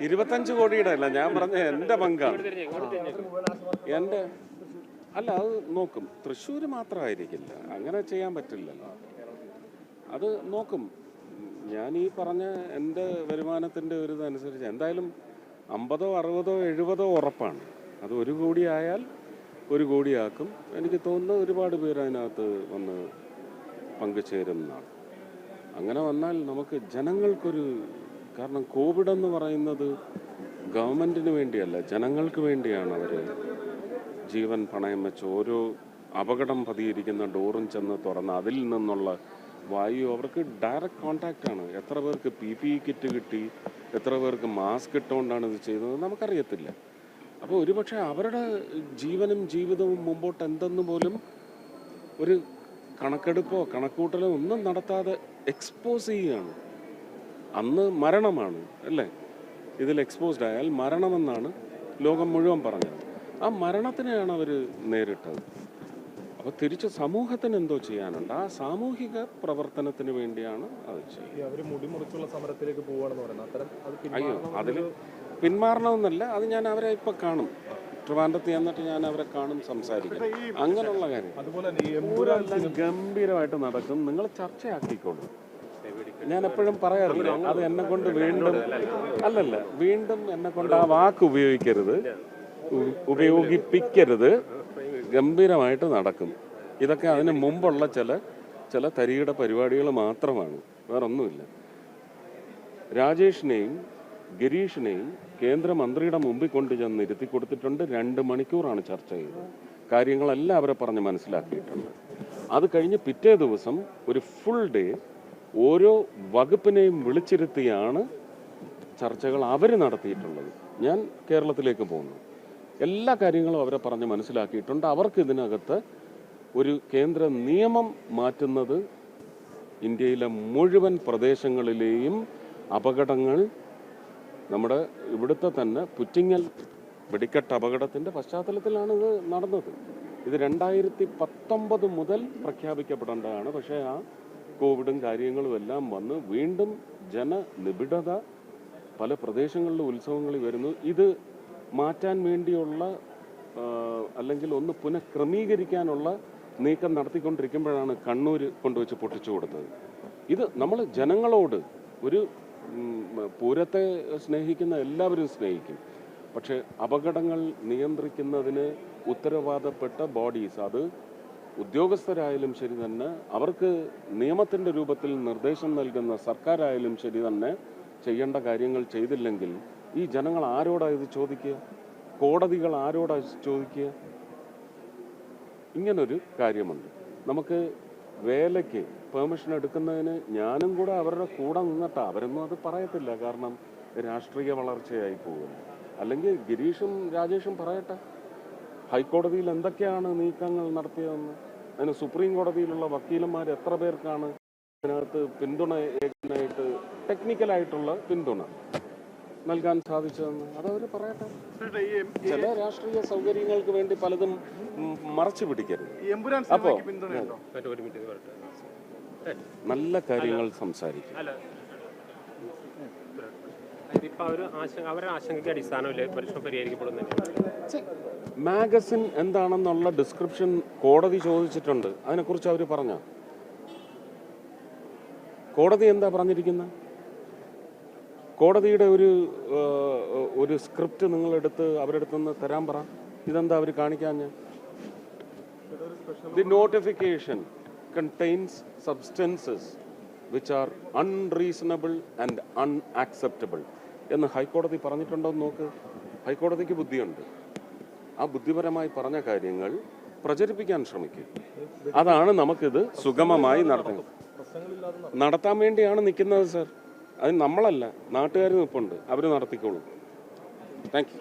ഇരുപത്തഞ്ച് കോടിയുടെ അല്ല ഞാൻ പറഞ്ഞ എന്റെ പങ്കാണ് എന്റെ അല്ല അത് നോക്കും. തൃശ്ശൂർ മാത്രമായിരിക്കില്ല. അങ്ങനെ ചെയ്യാൻ പറ്റില്ലല്ലോ. അത് നോക്കും. ഞാൻ ഈ പറഞ്ഞ എന്റെ വരുമാനത്തിന്റെ ഒരു ഇതനുസരിച്ച് എന്തായാലും അമ്പതോ അറുപതോ എഴുപതോ ഉറപ്പാണ്. അത് ഒരു കോടി ആയാൽ ഒരു കോടിയാക്കും. എനിക്ക് തോന്നുന്നു ഒരുപാട് പേര് അതിനകത്ത് വന്ന് പങ്കുചേരുന്നതാണ്. അങ്ങനെ വന്നാൽ നമുക്ക് ജനങ്ങൾക്കൊരു കാരണം കോവിഡ് എന്ന് പറയുന്നത് ഗവൺമെന്റിന് വേണ്ടിയല്ല ജനങ്ങൾക്ക് വേണ്ടിയാണ് അവർ ജീവൻ പണയം വെച്ച് ഓരോ അപകടം പതിയിരിക്കുന്ന ഡോറും ചെന്ന് തുറന്ന് അതിൽ നിന്നുള്ള വായു അവർക്ക് ഡയറക്റ്റ് കോണ്ടാക്റ്റ് ആണ്. എത്ര പേർക്ക് പി പി കിറ്റ് കിട്ടി എത്ര പേർക്ക് മാസ്ക് ഇട്ടുകൊണ്ടാണ് ഇത് ചെയ്തത് നമുക്കറിയത്തില്ല. അപ്പോൾ ഒരുപക്ഷെ അവരുടെ ജീവനും ജീവിതവും മുമ്പോട്ട് എന്തെന്ന് പോലും ഒരു കണക്കെടുപ്പോ കണക്കൂട്ടലോ ഒന്നും നടത്താതെ എക്സ്പോസ് ചെയ്യുകയാണ്. അന്ന് മരണമാണ് അല്ലേ? ഇതിൽ എക്സ്പോസ്ഡ് ആയാൽ മരണമെന്നാണ് ലോകം മുഴുവൻ പറഞ്ഞത്. ആ മരണത്തിനെയാണ് അവർ നേരിട്ടത്. അപ്പോൾ തിരിച്ച് സമൂഹത്തിന് എന്തോ ചെയ്യാനുണ്ട്. ആ സാമൂഹിക പ്രവർത്തനത്തിന് വേണ്ടിയാണ് അത് ചെയ്യുന്നത്. അയ്യോ അതിൽ പിന്മാറണമെന്നല്ല. അത് ഞാൻ അവരെ ഇപ്പം കാണും. ട്രിവാൻഡ്രത്ത് ചെന്നിട്ട് ഞാൻ അവരെ കാണും സംസാരിക്കും. അങ്ങനെയുള്ള കാര്യം. ഗംഭീരമായിട്ട് നടക്കും. നിങ്ങൾ ചർച്ചയാക്കിക്കോളൂ. ഞാൻ എപ്പോഴും പറയാറില്ല അത് എന്നെ കൊണ്ട് വീണ്ടും അല്ലല്ല വീണ്ടും എന്നെ കൊണ്ട് ആ വാക്ക് ഉപയോഗിക്കരുത് ഉപയോഗിപ്പിക്കരുത് ഗംഭീരമായിട്ട് നടക്കും. ഇതൊക്കെ അതിന് മുമ്പുള്ള ചില ചില തരികിട പരിപാടികൾ മാത്രമാണ് വേറൊന്നുമില്ല. രാജേഷിനെയും ഗിരീഷിനെയും കേന്ദ്രമന്ത്രിയുടെ മുമ്പിൽ കൊണ്ട് ചെന്ന് ഇരുത്തി കൊടുത്തിട്ടുണ്ട് രണ്ട് മണിക്കൂറാണ് ചർച്ച ചെയ്തത്. കാര്യങ്ങളെല്ലാം അവരെ പറഞ്ഞ് മനസ്സിലാക്കിയിട്ടുണ്ട്. അത് കഴിഞ്ഞ് പിറ്റേ ദിവസം ഒരു ഫുൾ ഡേ ഓരോ വകുപ്പിനെയും വിളിച്ചിരുത്തിയാണ് ചർച്ചകൾ അവർ നടത്തിയിട്ടുള്ളത്. ഞാൻ കേരളത്തിലേക്ക് പോകുന്നു. എല്ലാ കാര്യങ്ങളും അവരെ പറഞ്ഞ് മനസ്സിലാക്കിയിട്ടുണ്ട്. അവർക്ക് ഇതിനകത്ത് ഒരു കേന്ദ്ര നിയമം മാറ്റുന്നത് ഇന്ത്യയിലെ മുഴുവൻ പ്രദേശങ്ങളിലെയും അപകടങ്ങൾ നമ്മുടെ ഇവിടുത്തെ തന്നെ പുറ്റിങ്ങൽ വെടിക്കെട്ട് അപകടത്തിന്റെ പശ്ചാത്തലത്തിലാണ് ഇത് നടന്നത്. ഇത് രണ്ടായിരത്തി പത്തൊമ്പത് മുതൽ പ്രഖ്യാപിക്കപ്പെടേണ്ടതാണ്. പക്ഷേ ആ കോവിഡും കാര്യങ്ങളും എല്ലാം വന്ന് വീണ്ടും ജനനിബിഡത പല പ്രദേശങ്ങളിലും ഉത്സവങ്ങൾ വരുന്നു. ഇത് മാറ്റാൻ വേണ്ടിയുള്ള അല്ലെങ്കിൽ ഒന്ന് പുനഃക്രമീകരിക്കാനുള്ള നീക്കം നടത്തിക്കൊണ്ടിരിക്കുമ്പോഴാണ് കണ്ണൂർ കൊണ്ടുവച്ച് പൊട്ടിച്ചു കൊടുത്തത്. ഇത് നമ്മൾ ജനങ്ങളോട് ഒരു പൂരത്തെ സ്നേഹിക്കുന്ന എല്ലാവരും സ്നേഹിക്കും. പക്ഷേ അപകടങ്ങൾ നിയന്ത്രിക്കുന്നതിന് ഉത്തരവാദപ്പെട്ട ബോഡീസ് അത് ഉദ്യോഗസ്ഥരായാലും ശരി തന്നെ അവർക്ക് നിയമത്തിന്റെ രൂപത്തിൽ നിർദ്ദേശം നൽകുന്ന സർക്കാരായാലും ശരി തന്നെ ചെയ്യേണ്ട കാര്യങ്ങൾ ചെയ്തില്ലെങ്കിൽ ഈ ജനങ്ങൾ ആരോടാ ഇത് ചോദിക്കുക? കോടതികൾ ആരോടാ ചോദിക്കുക? ഇങ്ങനൊരു കാര്യമുണ്ട്. നമുക്ക് വേലയ്ക്ക് പെർമിഷൻ എടുക്കുന്നതിന് ഞാനും കൂടെ അവരുടെ കൂടെ നിന്നിട്ട്. അവരൊന്നും അത് പറയത്തില്ല. കാരണം രാഷ്ട്രീയ വളർച്ചയായി പോകും അല്ലെങ്കിൽ ഗിരീഷും രാജേഷും പറയട്ടെ. ഹൈക്കോടതിയിൽ എന്തൊക്കെയാണ് നീക്കങ്ങൾ നടത്തിയതെന്ന്? അതിന് സുപ്രീം കോടതിയിലുള്ള വക്കീലന്മാർ എത്ര പേർക്കാണ് അതിനകത്ത് പിന്തുണ ഏകനായിട്ട് ടെക്നിക്കലായിട്ടുള്ള പിന്തുണ നൽകാൻ സാധിച്ചതെന്ന്? അതവർ പറയട്ടെ. ചില രാഷ്ട്രീയ സൗകര്യങ്ങൾക്ക് വേണ്ടി പലതും മറച്ചു പിടിക്കരുത്. അപ്പോ സിനിമയ്ക്ക് മറ്റേ ഒരു മിനിറ്റ് പറയട്ടെ. നല്ല കാര്യങ്ങൾ സംസാരിക്കും. മാഗസിൻ എന്താണെന്നുള്ള ഡിസ്ക്രിപ്ഷൻ കോടതി ചോദിച്ചിട്ടുണ്ട്. അതിനെക്കുറിച്ച് അവർ പറഞ്ഞ? കോടതി എന്താ പറഞ്ഞിരിക്കുന്നത് കോടതിയുടെ ഒരു ഒരു സ്ക്രിപ്റ്റ് നിങ്ങളെടുത്ത് അവരെടുത്ത് നിന്ന് തരാൻ പറ. ഇതെന്താ അവർ കാണിക്കാൻ the notification contains substances which are unreasonable and unacceptable എന്ന് ഹൈക്കോടതി പറഞ്ഞിട്ടുണ്ടോ എന്ന് നോക്ക്. ഹൈക്കോടതിക്ക് ബുദ്ധിയുണ്ട്. ആ ബുദ്ധിപരമായി പറഞ്ഞ കാര്യങ്ങൾ പ്രചരിപ്പിക്കാൻ ശ്രമിക്കുക അതാണ് നമുക്കിത് സുഗമമായി നടത്തുന്നത്. നടത്താൻ വേണ്ടിയാണ് നിൽക്കുന്നത് സർ. അത് നമ്മളല്ല. നാട്ടുകാർ നിൽപ്പുണ്ട് അവർ നടത്തിക്കോളും. Thank you